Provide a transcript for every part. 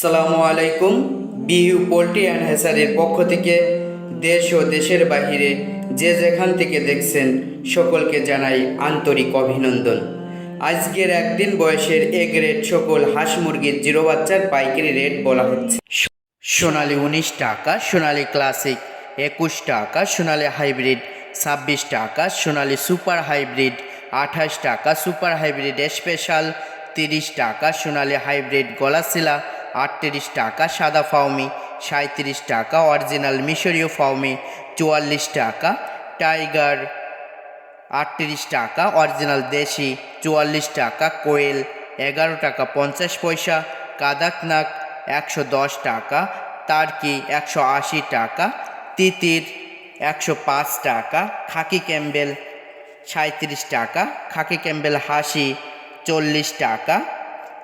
সালামু আলাইকুম। BU poultry and হ্যাসারির পক্ষ থেকে দেশ ও দেশের বাহিরে যে যেখান থেকে দেখছেন সকলকে জানাই আন্তরিক অভিনন্দন। আজকের একদিন বয়সের এ গ্রেড সকল হাঁস মুরগির জিরো বাচ্চার পাইকারি রেট বলা হচ্ছে। সোনালি উনিশ টাকা, সোনালি ক্লাসিক একুশ টাকা, সোনালি হাইব্রিড ছাব্বিশ টাকা, সোনালি সুপার হাইব্রিড আঠাশ টাকা সুপার হাইব্রিড স্পেশাল তিরিশ টাকা, সোনালি হাইব্রিড গলাশিলা আটত্রিশ টাকা সাদা ফাউমি সাঁত্রিশ টাকা অরিজিনাল মিশরীয় ফাউমি চুয়াল্লিশ টাকা টাইগার, আটত্রিশ টাকা অরিজিনাল দেশি, চুয়াল্লিশ টাকা কোয়েল, এগারো টাকা পঞ্চাশ পয়সা কাদাকনাক, একশো দশ টাকা তার্কি একশো আশি টাকা তিতির, একশো পাঁচ টাকা খাকি ক্যাম্বেল সাঁত্রিশ টাকা খাকি ক্যাম্বেল হাসি, চল্লিশ টাকা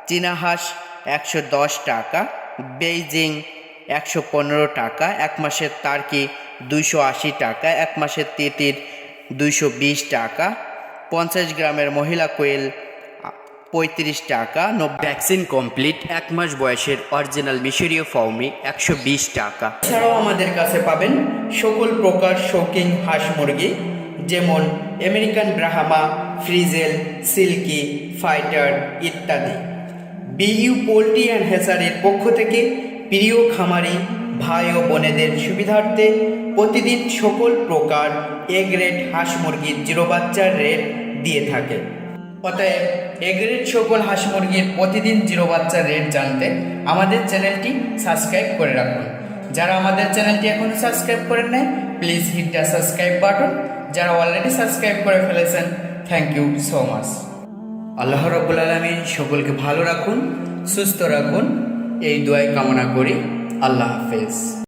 চীনা হাঁস একশো দশ টাকা বেইজিং একশো পনেরো টাকা এক মাসের তার্কি দুইশো আশি টাকা এক মাসের তিতির দুইশো বিশ টাকা পঞ্চাশ গ্রামের মহিলা কোয়েল পঁয়ত্রিশ টাকা নো ভ্যাকসিন কমপ্লিট এক মাস বয়সের অরিজিনাল মিশরীয় ফর্মি একশো বিশ টাকা। এছাড়াও আমাদের কাছে পাবেন সকল প্রকার শৌকিং হাঁস মুরগি যেমন American Brahma frizzle silkie fighter ইত্যাদি। বিইউ পোল্ট্রি অ্যান্ড হ্যাসারের পক্ষ থেকে প্রিয় খামারি, ভাই ও বোনেদের সুবিধার্থে প্রতিদিন সকল প্রকার এ গ্রেড হাঁস মুরগির জিরো বাচ্চার রেট দিয়ে থাকে। অতএব এ গ্রেড সকল হাঁস মুরগির প্রতিদিন জিরো বাচ্চার রেট জানতে আমাদের চ্যানেলটি সাবস্ক্রাইব করে রাখুন। যারা আমাদের চ্যানেলটি এখনও সাবস্ক্রাইব করেন নাই, please hit the subscribe button যারা অলরেডি সাবস্ক্রাইব করে ফেলেছেন থ্যাংক ইউ সো মাচ আল্লাহ রব্বুল আলমিন সকলকে ভালো রাখুন সুস্থ রাখুন। এই দোয়াই কামনা করি। আল্লাহ হাফেজ।